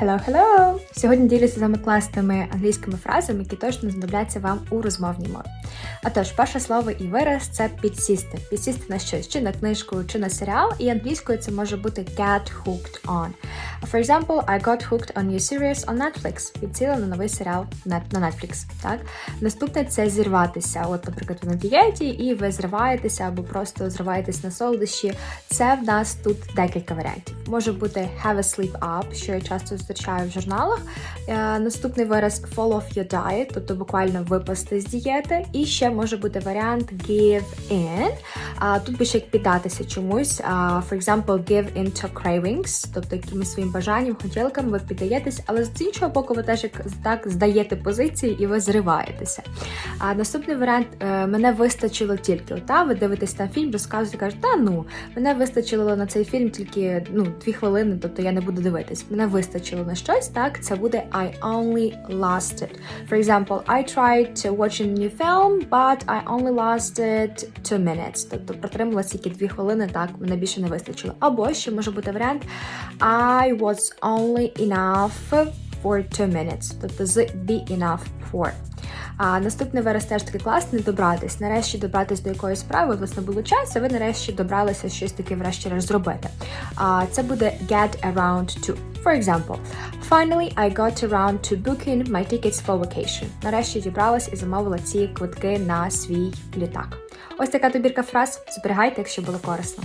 Hello, hello! Сьогодні ділюся з вами класними англійськими фразами, які точно знадобляться вам у розмовній мові. Отож, перше слово і вираз це підсісти. Підсісти на щось, чи на книжку, чи на серіал, і англійською це може бути get hooked on. For example, I got hooked on new series on Netflix. Підсіла на новий серіал на Netflix. Так? Наступне це зірватися. От, наприклад, ви на дієті, і ви зриваєтеся або просто зриваєтесь на солодощі. Це в нас тут декілька варіантів. Може бути have a sleep up, що я часто зустрічаю в журналах. Е, наступний вираз fall off your diet, тобто буквально випасти з дієти. І ще може бути варіант give in. А, тут ще як піддатися чомусь. For example, give in to cravings, тобто якимось своїм бажанням, хотілкам ви піддаєтесь, але з іншого боку, ви теж як так здаєте позиції і ви зриваєтеся. А наступний варіант е, мене вистачило тільки. Та ви дивитесь на фільм, розказуєте, кажете, та ну мене вистачило на цей фільм тільки ну дві хвилини, тобто я не буду дивитись. Мене вистачило на щось. Так, це буде I only lasted. For example, I tried to watch a new film, but I only lasted two minutes. Тобто протрималася тільки дві хвилини, так мене більше не вистачило. Або ще може бути варіант I was only enough for two minutes. Тобто з be enough for. А наступний вираз теж таки класний добратись. Нарешті добратись до якоїсь справи, у вас не було часу, ви нарешті добралися щось таке врешті-решт зробити. А це буде get around to. For example, finally I got around to booking my tickets for vacation. Нарешті дібралась і замовила ці квитки на свій літак. Ось така добірка фраз. Зберігайте, якщо було корисно.